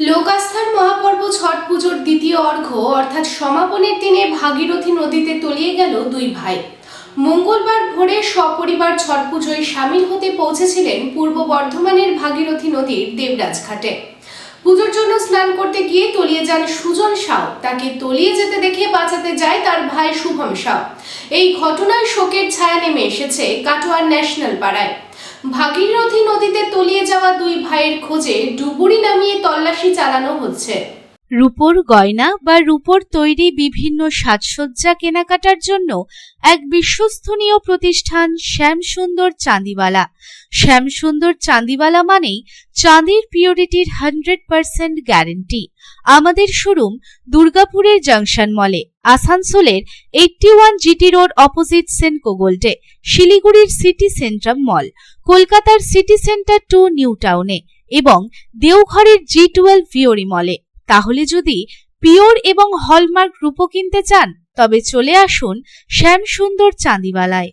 লোকাস্থার মহাপর্ব, ছট পুজোর দ্বিতীয় অর্ঘ্য অর্থাৎ সমাপনের দিনে ভাগীরথী নদীতে তলিয়ে গেল দুই ভাই। মঙ্গলবার ভোরে সপরিবার ছট পুজোয় সামিল হতে পৌঁছেছিলেন পূর্ব বর্ধমানের ভাগীরথী নদীর দেবরাজ ঘাটে। পুজোর জন্য স্নান করতে গিয়ে তলিয়ে যান সুজন সাউ। তাকে তলিয়ে যেতে দেখে বাঁচাতে যায় তার ভাই শুভম সাউ। এই ঘটনায় শোকের ছায়া নেমে এসেছে কাটোয়ার ন্যাশনাল পাড়ায়। ভাগীরথী নদীতে তলিয়ে যাওয়া দুই ভাইয়ের খোঁজে ডুবুরি নামিয়ে তল্লাশি চালানো হচ্ছে। রূপোর গয়না বা রূপোর তৈরি বিভিন্ন সাজসজ্জা কেনাকাটার জন্য এক বিশ্বস্তনীয় প্রতিষ্ঠান শ্যামসুন্দর চাঁদিওয়ালা। শ্যামসুন্দর চাঁদিওয়ালা মানেই চাঁদির পিওরিটির হান্ড্রেড পার্সেন্ট গ্যারেন্টি। আমাদের শোরুম দুর্গাপুরের জাংশন মলে। আসানসোলের eighty one GT road opposite Saint কোগোল্ডে শিলিগুড়ির সিটি সেন্ট্রাম মল কলকাতার সিটি সেন্টার টু নিউ টাউনে এবং দেওঘরের জি টুয়েলভ ভিওরি মলে তাহলে যদি পিওর এবং হলমার্ক রূপো কিনতে চান, তবে চলে আসুন শ্যাম সুন্দর চাঁদিওয়ালায়